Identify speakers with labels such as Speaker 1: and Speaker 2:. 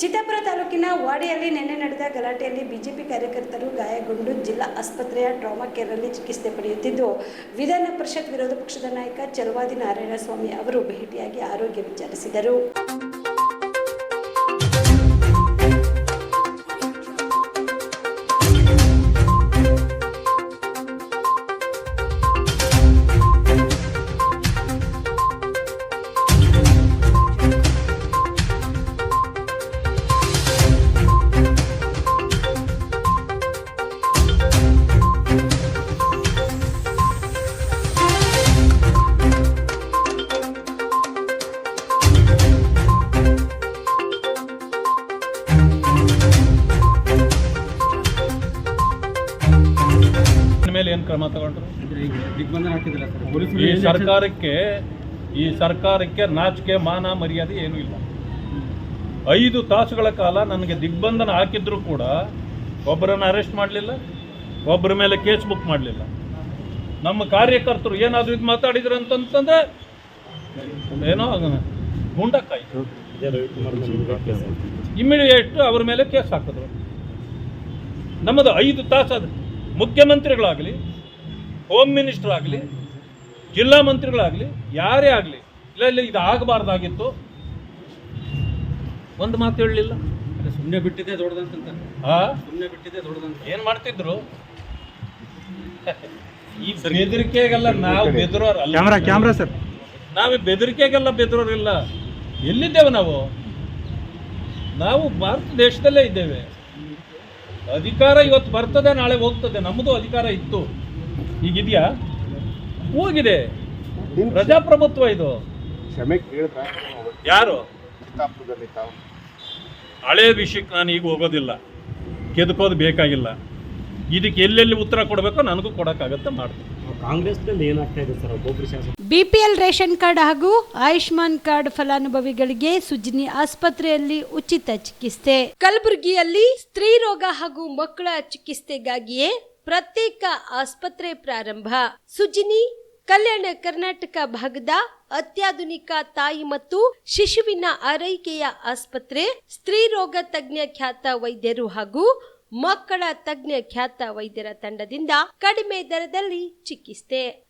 Speaker 1: ಚಿತ್ತಾಪುರ ತಾಲೂಕಿನ ವಾಡಿಯಲ್ಲಿ ನಿನ್ನೆ ನಡೆದ ಗಲಾಟೆಯಲ್ಲಿ ಬಿಜೆಪಿ ಕಾರ್ಯಕರ್ತರು ಗಾಯಗೊಂಡು ಜಿಲ್ಲಾ ಆಸ್ಪತ್ರೆಯ ಟ್ರಾಮಾ ಕೇರ್ನಲ್ಲಿ ಚಿಕಿತ್ಸೆ ಪಡೆಯುತ್ತಿದ್ದು, ವಿಧಾನ ಪರಿಷತ್ ವಿರೋಧ ಪಕ್ಷದ ನಾಯಕ ಚಲವಾದಿ ನಾರಾಯಣಸ್ವಾಮಿ ಅವರು ಭೇಟಿಯಾಗಿ ಆರೋಗ್ಯ ವಿಚಾರಿಸಿದರು.
Speaker 2: ಮೇಲೆ ಏನು ಕ್ರಮ ತಗೊಂಡ್ರು? ಈ ಸರ್ಕಾರಕ್ಕೆ ಈ ಸರ್ಕಾರಕ್ಕೆ ನಾಚಿಕೆ ಮಾನ ಮರ್ಯಾದೆ ಏನೂ ಇಲ್ಲ. ಐದು ತಾಸುಗಳ ಕಾಲ ನನಗೆ ದಿಗ್ಬಂಧನ ಹಾಕಿದ್ರು ಕೂಡ ಒಬ್ಬರನ್ನು ಅರೆಸ್ಟ್ ಮಾಡಲಿಲ್ಲ ಒಬ್ಬರ ಮೇಲೆ ಕೇಸ್ ಬುಕ್ ಮಾಡಲಿಲ್ಲ. ನಮ್ಮ ಕಾರ್ಯಕರ್ತರು ಏನಾದರೂ ಇದು ಮಾತಾಡಿದ್ರು ಅಂತಂತಂದ್ರೆ ಏನೋ ಗುಂಡಕ್ಕಾಯ್ತು ಇಮಿಡಿಯೇಟ್ ಅವ್ರ ಮೇಲೆ ಕೇಸ್ ಹಾಕಿದ್ರು. ನಮ್ಮದು ಐದು ತಾಸು ಅದು ಮುಖ್ಯಮಂತ್ರಿಗಳಾಗಲಿ ಹೋಮ್ ಮಿನಿಸ್ಟರ್ ಆಗಲಿ ಜಿಲ್ಲಾ ಮಂತ್ರಿಗಳಾಗಲಿ ಯಾರೇ ಆಗಲಿ ಇಲ್ಲ ಇಲ್ಲ ಇದು ಆಗಬಾರ್ದಾಗಿತ್ತು. ಒಂದು ಮಾತು ಹೇಳಲಿಲ್ಲ.
Speaker 3: ಸುಮ್ಮನೆ ಬಿಟ್ಟಿದ್ದೆ ದೊಡ್ಡದಂತ
Speaker 2: ಹಾಂ
Speaker 3: ಸುಮ್ಮನೆ ಬಿಟ್ಟಿದ್ದೆ ದೊಡ್ಡದಂತ.
Speaker 2: ಏನು ಮಾಡ್ತಿದ್ರು? ಈ ಬೆದರಿಕೆಗೆಲ್ಲ ನಾವು ಬೆದರೋರಲ್ಲ.
Speaker 3: Camera camera sir.
Speaker 2: ನಾವು ಬೆದರಿಕೆಗೆಲ್ಲ ಬೆದರೋರಿಲ್ಲ. ಎಲ್ಲಿದ್ದೇವೆ ನಾವು? ನಾವು ಭಾರತ ದೇಶದಲ್ಲೇ ಇದ್ದೇವೆ. ಅಧಿಕಾರ ಇವತ್ತು ಬರ್ತದೆ ನಾಳೆ ಹೋಗ್ತದೆ. ನಮ್ಮದು ಅಧಿಕಾರ ಇತ್ತು. ಈಗಿದೆಯಾ ಹೋಗಿದೆ. ಪ್ರಜಾಪ್ರಭುತ್ವ ಇದು.
Speaker 4: ಕ್ಷಮೆ ಕೇಳಿದ
Speaker 2: ಯಾರು? ಹಳೆ ವಿಷಯಕ್ಕೆ ನಾನು ಈಗ ಹೋಗೋದಿಲ್ಲ. ಕೆದಕೋದು ಬೇಕಾಗಿಲ್ಲ. ಇದಕ್ಕೆ ಎಲ್ಲೆಲ್ಲಿ ಉತ್ತರ ಕೊಡಬೇಕೋ ನನಗೂ ಕೊಡೋಕ್ಕಾಗತ್ತೆ ಮಾಡ್ತೀನಿ.
Speaker 3: ಕಾಂಗ್ರೆಸ್ನಲ್ಲಿ ಏನಾಗ್ತಾ ಇದೆ ಸರ್? ಒಬ್ಬೊಬ್ರು ಶಾಸಕ
Speaker 1: ಬಿಪಿಎಲ್ ರೇಷನ್ ಕಾರ್ಡ್ ಹಾಗೂ ಆಯುಷ್ಮಾನ್ ಕಾರ್ಡ್ ಫಲಾನುಭವಿಗಳಿಗೆ ಸುಜಿನಿ ಆಸ್ಪತ್ರೆಯಲ್ಲಿ ಉಚಿತ ಚಿಕಿತ್ಸೆ. ಕಲಬುರಗಿಯಲ್ಲಿ ಸ್ತ್ರೀ ರೋಗ ಹಾಗೂ ಮಕ್ಕಳ ಚಿಕಿತ್ಸೆಗಾಗಿಯೇ ಪ್ರತ್ಯೇಕ ಆಸ್ಪತ್ರೆ ಪ್ರಾರಂಭ. ಸುಜಿನಿ, ಕಲ್ಯಾಣ ಕರ್ನಾಟಕ ಭಾಗದ ಅತ್ಯಾಧುನಿಕ ತಾಯಿ ಮತ್ತು ಶಿಶುವಿನ ಆರೈಕೆಯ ಆಸ್ಪತ್ರೆ, ಸ್ತ್ರೀ ರೋಗ ತಜ್ಞ ಖ್ಯಾತ ವೈದ್ಯರು ಹಾಗೂ ಮಕ್ಕಳ ತಜ್ಞ ಖ್ಯಾತ ವೈದ್ಯರ ತಂಡದಿಂದ ಕಡಿಮೆ ದರದಲ್ಲಿ ಚಿಕಿತ್ಸೆ.